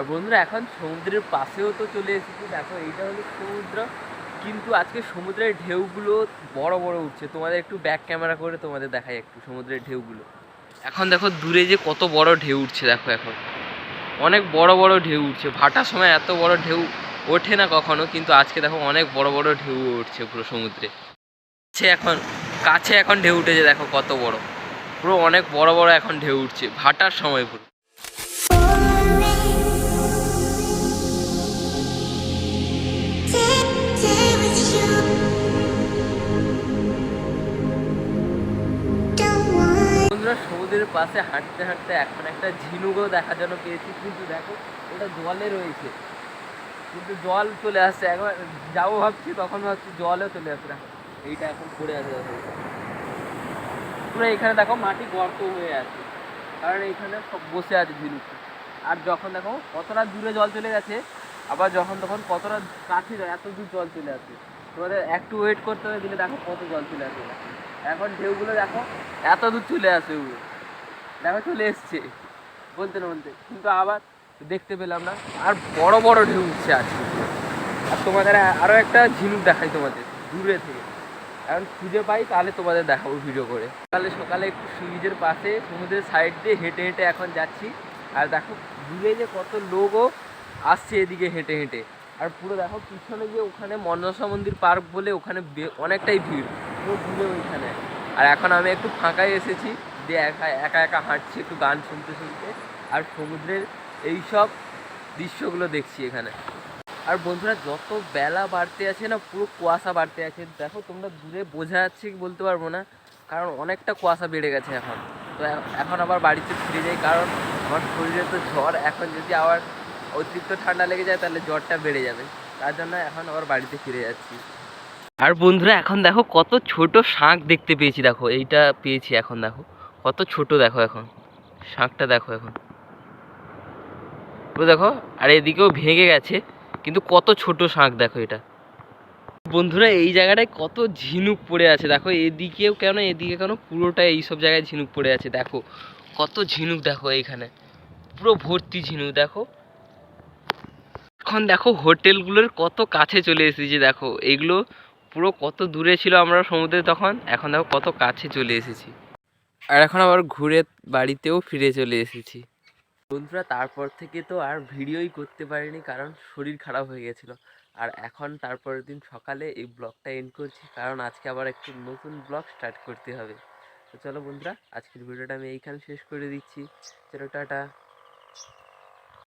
আর বন্ধুরা, এখন সমুদ্রের পাশেও তো চলে এসেছি। দেখো, এইটা হলো সমুদ্র। কিন্তু আজকে সমুদ্রের ঢেউগুলো বড় বড় উঠছে। তোমাদের একটু ব্যাক ক্যামেরা করে তোমাদের দেখাই একটু সমুদ্রের ঢেউগুলো। এখন দেখো, দূরে যে কত বড় ঢেউ উঠছে, দেখো এখন। অনেক বড় বড় ঢেউ উঠছে। ভাটার সময় এত বড় ঢেউ ওঠে না কখনো, কিন্তু আজকে দেখো অনেক বড় বড় ঢেউ উঠছে পুরো সমুদ্রে। এখন, কাছে এখন ঢেউ উঠেছে, দেখো কত বড়। পুরো অনেক বড় বড় এখন ঢেউ উঠছে, ভাটার সময় পুরো। বন্ধুরা সমুদ্রের পাশে হাঁটতে হাঁটতে এখন একটা ঝিনুকও দেখার জন্য পেয়েছি, কিন্তু দেখো ওটা জলে রয়েছে। কিন্তু জল চলে আসছে, একবার যাব ভাবছি, তখন ভাবছি জলও চলে আসছে। দেখো, এইটা এখন পড়ে আছে পুরো এখানে দেখো মাটি গর্ত হয়ে আছে, কারণ এইখানে সব বসে আছে ঝিনুক। আর যখন দেখো কতটা দূরে জল চলে গেছে, আবার যখন তখন কতটা কাছে এত দূর জল চলে আসে। তোমাদের একটু ওয়েট করতে হবে, দিলে দেখো কত জল চলে আসে। এখন ঢেউগুলো দেখো, এত দূর চলে আসে ওগুলো। দেখো চলে এসছে, বলতে না বলতে। কিন্তু আবার দেখতে পেলাম না, আর বড় বড় ঢেউ উঠছে আজকে। আর তোমাদের আরও একটা ঝিনুক দেখাই তোমাদের, দূরে থেকে। এখন খুঁজে পাই, তাহলে তোমাদের দেখাবো ভিডিও করে। সকালে সকালে একটু সুইজের পাশে, সমুদ্রের সাইড দিয়ে হেঁটে হেঁটে এখন যাচ্ছি। আর দেখো, দূরে যে কত লোকও আসছে এদিকে হেঁটে হেঁটে। আর পুরো দেখো, পিছনে যে ওখানে মনসা মন্দির পার্ক বলে ওখানে অনেকটাই ভিড়। পুরো দূরে ওইখানে। আর এখন আমি একটু ফাঁকায় এসেছি, দিয়ে একা একা একা হাঁটছি, একটু গান শুনতে শুনতে। আর সমুদ্রের এই সব দৃশ্যগুলো দেখছি এখানে। আর বন্ধুরা, যত বেলা বাড়তে আছে না, পুরো কুয়াশা বাড়তে আছে। দেখো, তোমরা দূরে বোঝা যাচ্ছে কি বলতে পারব না, কারণ অনেকটা কুয়াশা বেড়ে গেছে এখন। তো এখন আবার বাড়িতে ফিরে যাই, কারণ আমার শরীরে তো জ্বর। এখন যদি আবার অতিরিক্ত ঠান্ডা লেগে যায়, তাহলে জ্বরটা বেড়ে যাবে। তার জন্য এখন আবার বাড়িতে ফিরে যাচ্ছি। আর বন্ধুরা, এখন দেখো কত ছোট শাঁখ দেখতে পেয়েছি। দেখো, এইটা পেয়েছি এখন, দেখো। কত ছোট, দেখো এখন। শাঁখটা দেখো এখন। তো দেখো, আর এদিকেও ভেঙে গেছে, কিন্তু কত ছোট শাঁখ, দেখো এটা। বন্ধুরা, এই জায়গাটায় কত ঝিনুক পড়ে আছে। দেখো, এদিকেও কেন, এদিকে কেন পুরোটা এই সব জায়গায় ঝিনুক পড়ে আছে। দেখো, কত ঝিনুক, দেখো এইখানে। পুরো ভর্তি ঝিনুক, দেখো। এখন দেখো, হোটেলগুলোর কত কাছে চলে এসেছে, দেখো। এগুলো পুরো কত দূরে ছিল আমরা সমুদ্রে তখন? এখন দেখো কত কাছে চলে এসেছি। আর এখন আবার ঘুরে বাড়িতেও ফিরে চলে এসেছি। বন্ধুরা, তারপর থেকে তো আর ভিডিওই করতে পারিনি কারণ শরীর খারাপ হয়ে গেছিল। আর এখন তারপরের দিন সকালে এই ব্লগটা এন্ড করছি কারণ আজকে আবার একটু নতুন ব্লগ স্টার্ট করতে হবে। তো চলো বন্ধুরা, আজকের ভিডিওটা আমি এইখানে শেষ করে দিচ্ছি। চলো, টাটা।